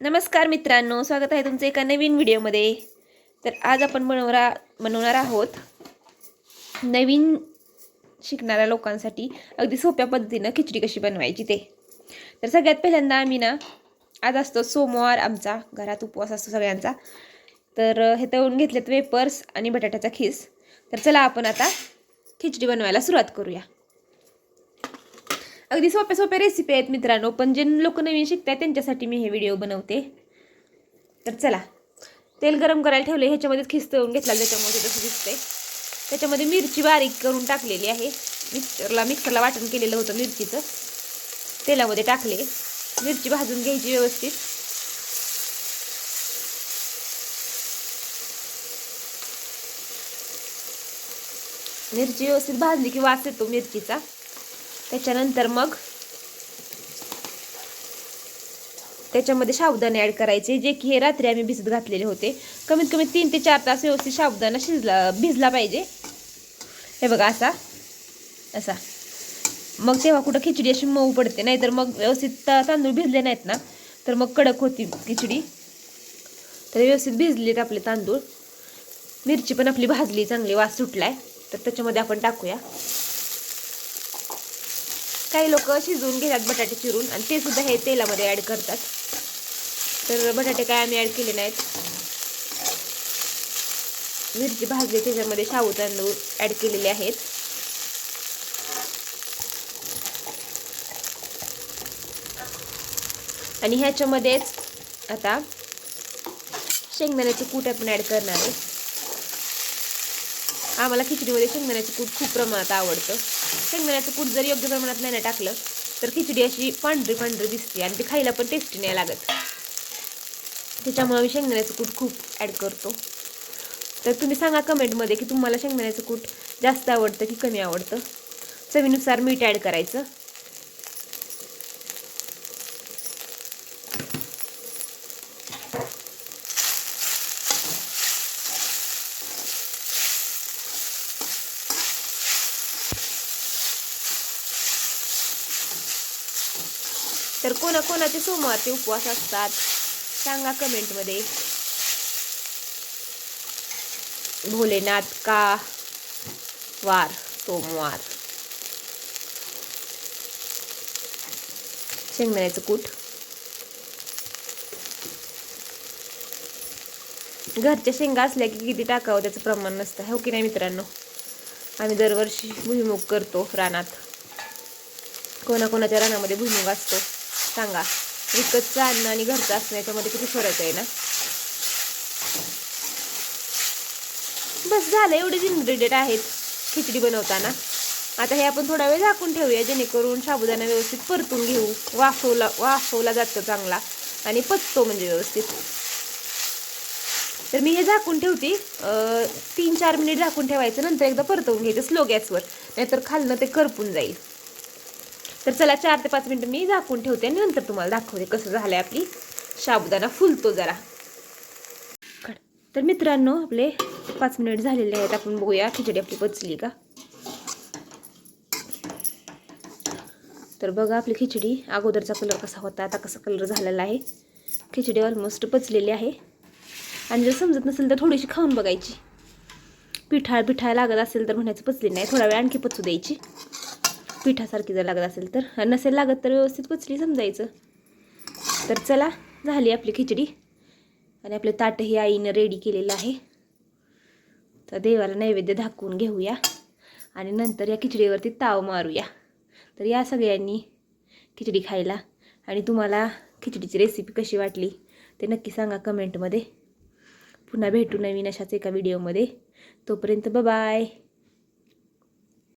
नमस्कार मित्रांनो स्वागत आहे तुमचं एका नवीन व्हिडिओमध्ये. तर आज आपण बनवणार बनवणार आहोत नवीन शिकणाऱ्या लोकांसाठी अगदी सोप्या पद्धतीनं खिचडी कशी बनवायची ते. तर सगळ्यात पहिल्यांदा आम्ही ना आज असतो सोमवार आमचा घरात उपवास असतो सगळ्यांचा. तर हे तळून घेतलेत वेपर्स आणि बटाट्याचा खीस. तर चला आपण आता खिचडी बनवायला सुरुवात करूया. अगदी सोप्या सोप्या रेसिपी आहेत मित्रांनो पण जे लोक नवीन शिकतात त्यांच्यासाठी मी हे व्हिडिओ बनवते. तर चला तेल गरम करायला ठेवले ह्याच्यामध्येच खिस घेतला त्याच्यामध्ये तसं दिसतंय. त्याच्यामध्ये मिरची बारीक करून टाकलेली आहे. मिक्सरला मिक्सरला वाटण केलेलं होतं मिरचीचं. तेलामध्ये टाकले. मिरची भाजून घ्यायची व्यवस्थित. मिरची व्यवस्थित भाजली की वास येतो मिरचीचा. त्याच्यानंतर मग त्याच्यामध्ये साबुदाणे ॲड करायचे जे की हे रात्री आम्ही भिजत घातलेले होते. कमीत कमी तीन ते चार तास व्यवस्थित साबुदाणा शिजला भिजला पाहिजे. हे बघा असा असा. मग तेव्हा कुठं खिचडी अशी मऊ पडते नाहीतर मग व्यवस्थित तांदूळ भिजले नाहीत ना तर मग कडक होती खिचडी. तर व्यवस्थित भिजलेत आपले तांदूळ. मिरची पण आपली भाजली चांगली वास सुटलाय. तर त्याच्यामध्ये आपण टाकूया. काही लोक शिजवून घेतात बटाटे चिरून आणि ते सुद्धा हे तेलामध्ये ॲड करतात. तर बटाटे काय आम्ही ॲड केले नाहीत. मिरची भाजली त्याच्यामध्ये शाहू तांदूळ ॲड केलेले आहेत. आणि ह्याच्यामध्येच आता शेंगदाण्याचे कूट आपण ॲड करणार आहे आम्हाला खिचडीमध्ये शेंगदाण्याचं कूट खूप प्रमाणात आवडतं. शेंगदाण्याचं कूट जर योग्य प्रमाणात नाही टाकलं तर खिचडी अशी पांढरी पांढरी दिसते आणि ती खायला पण टेस्टी नाही लागत. त्याच्यामुळे मी शेंगदाण्याचं कूट खूप ॲड करतो. तर तुम्ही सांगा कमेंटमध्ये की तुम्हाला शेंगदाण्याचं कूट जास्त आवडतं की कमी आवडतं? चवीनुसार मीठ ॲड करायचं. तर कोणा कोणाचे सोमवारचे उपवास असतात? सांगा कमेंटमध्ये भोलेनाथ का वार सोमवार? शेंगदाण्याचं कूट. घरच्या शेंगा असल्या की किती टाकावं त्याचं प्रमाण नसतं. हो की नाही मित्रांनो? आम्ही दरवर्षी भुईमुग करतो रानात. कोणाकोणाच्या रानामध्ये भुईमुग असतो. सांगा. विकतचं अन्न आणि घरचं असणं याच्यामध्ये किती फरक आहे ना? बस झालं एवढेच इन्ग्रेडियंट आहेत खिचडी बनवताना. आता हे आपण थोडा वेळ झाकून ठेवूया जेणेकरून साबुदाणा व्यवस्थित परतून घेऊ. वाफवला वाफवला जातो चांगला आणि पचतो म्हणजे व्यवस्थित. तर मी हे झाकून ठेवते. तीन चार मिनिट झाकून ठेवायचं नंतर एकदा परतवून घ्यायचं स्लो गॅसवर. नाहीतर खालनं ते करपून जाईल. तर चला चार ते पाच मिनटं मी झाकून ठेवते आणि नंतर तुम्हाला दाखवते कसं झालं आहे आपली साबुदाणा फुलतो जरा. तर मित्रांनो आपले पाच मिनिट झालेले आहेत. आपण बघूया खिचडी आपली पचली का? तर बघा आपली खिचडी. अगोदरचा कलर कसा होता आता कसा कलर झालेला आहे. खिचडी ऑलमोस्ट पचलेली आहे. आणि जर समजत नसेल तर थोडीशी खाऊन बघायची. पिठाळ पिठाळ लागत असेल तर म्हणायचं पचली नाही. थोडा वेळ आणखी पचू द्यायची. पिठासारखी जर लागत असेल तर. नसेल लागत तर व्यवस्थित कुचली समजायचं. तर चला झाली आपली खिचडी. आणि आपले ताटही आईनं रेडी केलेलं आहे. तर देवाला नैवेद्य दाखवून घेऊया. आणि नंतर या खिचडीवरती ताव मारूया. तर या सगळ्यांनी खिचडी खायला. आणि तुम्हाला खिचडीची रेसिपी कशी वाटली ते नक्की सांगा कमेंटमध्ये पुन्हा भेटू नवीन अशाच एका व्हिडिओमध्ये तोपर्यंत बाय